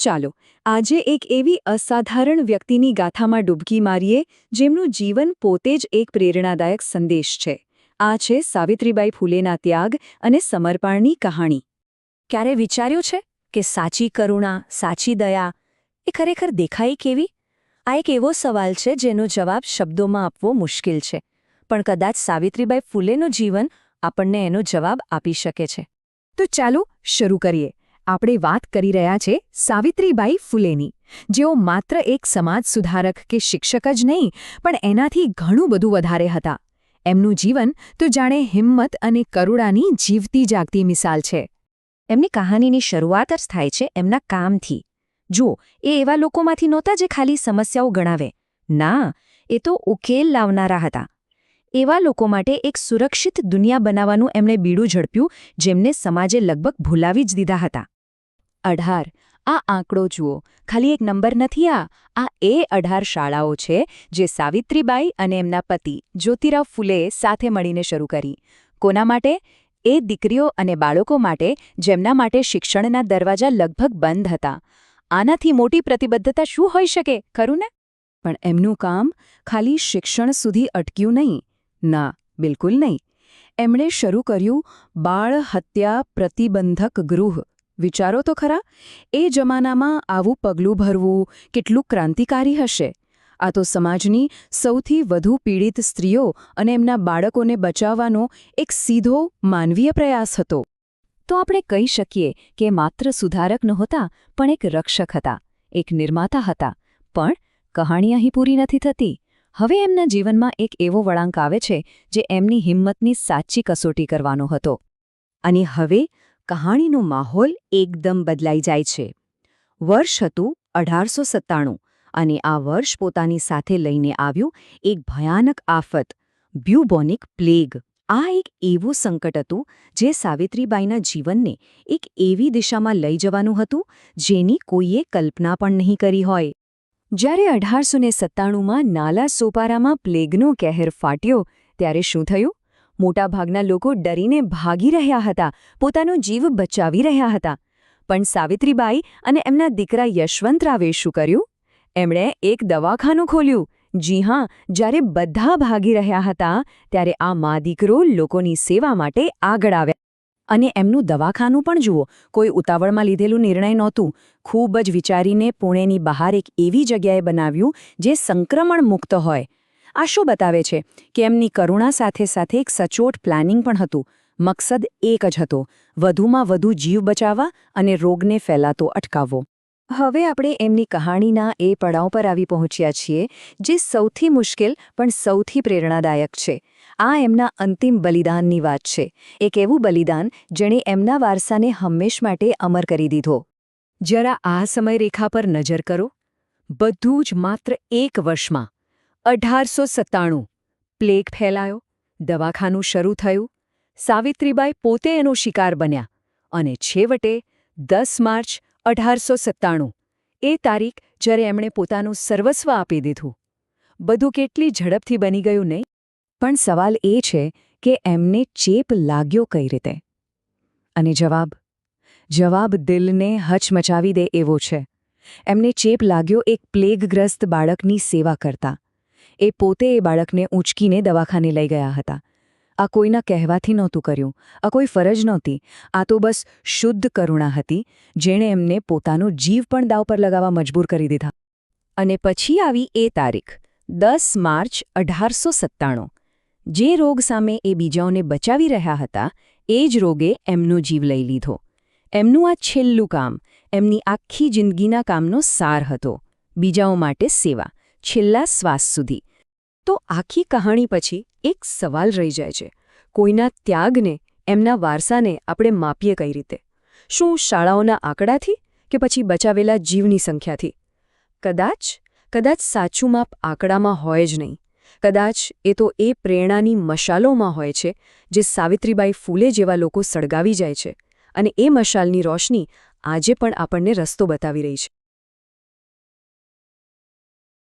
ચાલો, આજે એક એવી અસાધારણ વ્યક્તિની ગાથામાં ડૂબકી મારીએ, જેમનું જીવન પોતે જ એક પ્રેરણાદાયક સંદેશ છે. આ છે સાવિત્રીબાઈ ફૂલેના ત્યાગ અને સમર્પણની કહાણી. ક્યારે વિચાર્યું છે કે સાચી કરુણા, સાચી દયા, એ ખરેખર દેખાય કેવી? આ એક એવો સવાલ છે જેનો જવાબ શબ્દોમાં આપવો મુશ્કેલ છે. પણ કદાચ સાવિત્રીબાઈ ફૂલેનું જીવન આપણને એનો જવાબ આપી શકે છે. તો ચાલો, શરૂ કરીએ. આપણે વાત કરી રહ્યા છે સાવિત્રીબાઈ ફૂલેની. જેઓ માત્ર એક સમાજ સુધારક કે શિક્ષક જ નહીં, પણ એનાથી ઘણું બધું વધારે હતા. એમનું જીવન તો જાણે હિંમત અને કરુણાની જીવતી જાગતી મિસાલ છે. એમની કહાનીની શરૂઆત જ થાય છે એમના કામથી. જુઓ, એ એવા લોકોમાંથી નહોતા જે ખાલી સમસ્યાઓ ગણાવે. ના, એ તો ઉકેલ લાવનારા હતા. એવા લોકો માટે એક સુરક્ષિત દુનિયા બનાવવાનું એમણે બીડું ઝડપ્યું, જેમને સમાજે લગભગ ભૂલાવી જ દીધા હતા. અઢાર. આ આંકડો જુઓ. ખાલી એક નંબર નથી આ. આ એ અઢાર શાળાઓ છે જે સાવિત્રીબાઈ અને એમના પતિ જ્યોતિરાવ ફૂલે સાથે મળીને શરૂ કરી. કોના માટે? એ દીકરીઓ અને બાળકો માટે જેમના માટે શિક્ષણના દરવાજા લગભગ બંધ હતા. આનાથી મોટી પ્રતિબદ્ધતા શું હોઈ શકે? ખરું ને? પણ એમનું કામ ખાલી શિક્ષણ સુધી અટક્યું નહીં. ના, બિલકુલ નહીં. એમણે શરૂ કર્યું બાળ હત્યા પ્રતિબંધક ગૃહ. વિચારો તો ખરા? એ જમાનામાં આવું પગલું ભરવું કેટલું ક્રાંતિકારી હશે? આ તો સમાજની સૌથી વધુ પીડિત સ્ત્રીઓ અને એમના બાળકોને બચાવવાનો એક સીધો માનવીય પ્રયાસ હતો. તો આપણે કહી શકીએ કે માત્ર સુધારક નહોતા, પણ એક રક્ષક હતા, એક નિર્માતા હતા. પણ કહાણી અહીં પૂરી નથી થતી. હવે એમના જીવનમાં એક એવો વળાંક આવે છે, જે એમની હિંમતની સાચી કસોટી કરવાનો હતો. અને હવે કહાણીનો માહોલ એકદમ બદલાઈ જાય છે. વર્ષ હતું અઢારસો સત્તાણું અને આ વર્ષ પોતાની સાથે લઈને આવ્યું એક ભયાનક આફત, બ્યુબોનિક પ્લેગ. આ એક એવું સંકટ હતું જે સાવિત્રીબાઈના જીવનને એક એવી દિશામાં લઈ જવાનું હતું જેની કોઈએ કલ્પના પણ નહીં કરી હોય. જ્યારે અઢારસો ને સત્તાણુંમાં નાલા સોપારામાં પ્લેગનો કહેર ફાટ્યો, ત્યારે શું થયું? મોટાભાગના લોકો ડરીને ભાગી રહ્યા હતા, પોતાનો જીવ બચાવી રહ્યા હતા. પણ સાવિત્રીબાઈ અને એમના દીકરા યશવંતરાવે શું કર્યું? એમણે એક દવાખાનું ખોલ્યું. જી હા, જ્યારે બધા ભાગી રહ્યા હતા, ત્યારે આ મા દીકરો લોકોની સેવા માટે આગળ આવ્યા. અને એમનું દવાખાનું પણ જુઓ, કોઈ ઉતાવળમાં લીધેલું નિર્ણય નહોતું. ખૂબ જ વિચારીને પુણેની બહાર એક એવી જગ્યાએ બનાવ્યું, જે સંક્રમણ મુક્ત હોય. આ શું બતાવે છે કે એમની કરુણા સાથે સાથે એક સચોટ પ્લાનિંગ પણ હતું. મકસદ એક જ હતો, વધુમાં વધુ જીવ બચાવવા અને રોગને ફેલાતો અટકાવવો. હવે આપણે એમની કહાણીના એ પડાવ પર આવી પહોંચ્યા છીએ, જે સૌથી મુશ્કેલ પણ સૌથી પ્રેરણાદાયક છે. આ એમના અંતિમ બલિદાનની વાત છે. એક એવું બલિદાન જેણે એમના વારસાને હંમેશ માટે અમર કરી દીધો. જરા આ સમયરેખા પર નજર કરો. બધું જ માત્ર એક વર્ષમાં. અઢારસો સત્તાણું. પ્લેગ ફેલાયો, દવાખાનું શરૂ થયું. સાવિત્રીબાઈ પોતે એનો શિકાર બન્યા અને છેવટે દસ માર્ચ અઢારસો સત્તાણું, એ તારીખ જ્યારે એમણે પોતાનું સર્વસ્વ આપી દીધું. બધું કેટલી ઝડપથી બની ગયું નહીં? પણ સવાલ એ છે કે એમને ચેપ લાગ્યો કઈ રીતે? અને જવાબ? જવાબ દિલને હચમચાવી દે એવો છે. એમને ચેપ લાગ્યો એક પ્લેગગ્રસ્ત બાળકની સેવા કરતા. એ પોતે એ બાળકને ઊંચકીને દવાખાને લઈ ગયા હતા. આ કોઈના કહેવાથી નહોતું કર્યું. આ કોઈ ફરજ નહોતી. આ તો બસ શુદ્ધ કરુણા હતી, જેણે એમને પોતાનો જીવ પણ દાવ પર લગાવવા મજબૂર કરી દીધા. અને પછી આવી એ તારીખ, દસ માર્ચ અઢારસો સત્તાણું. જે રોગ સામે એ બીજાઓને બચાવી રહ્યા હતા, એ જ રોગે એમનો જીવ લઈ લીધો. એમનું આ છેલ્લું કામ, એમની આખી જિંદગીના કામનો સાર હતો. બીજાઓ માટે સેવા, છેલ્લા શ્વાસ સુધી. તો આખી કહાણી પછી એક સવાલ રહી જાય છે. કોઈના ત્યાગને, એમના વારસાને આપણે માપીએ કઈ રીતે? શું શાળાઓના આંકડાથી કે પછી બચાવેલા જીવની સંખ્યાથી? કદાચ કદાચ સાચું માપ આંકડામાં હોય જ નહીં. કદાચ એ તો એ પ્રેરણાની મશાલોમાં હોય છે જે સાવિત્રીબાઈ ફૂલે જેવા લોકો સળગાવી જાય છે. અને એ મશાલની રોશની આજે પણ આપણને રસ્તો બતાવી રહી છે.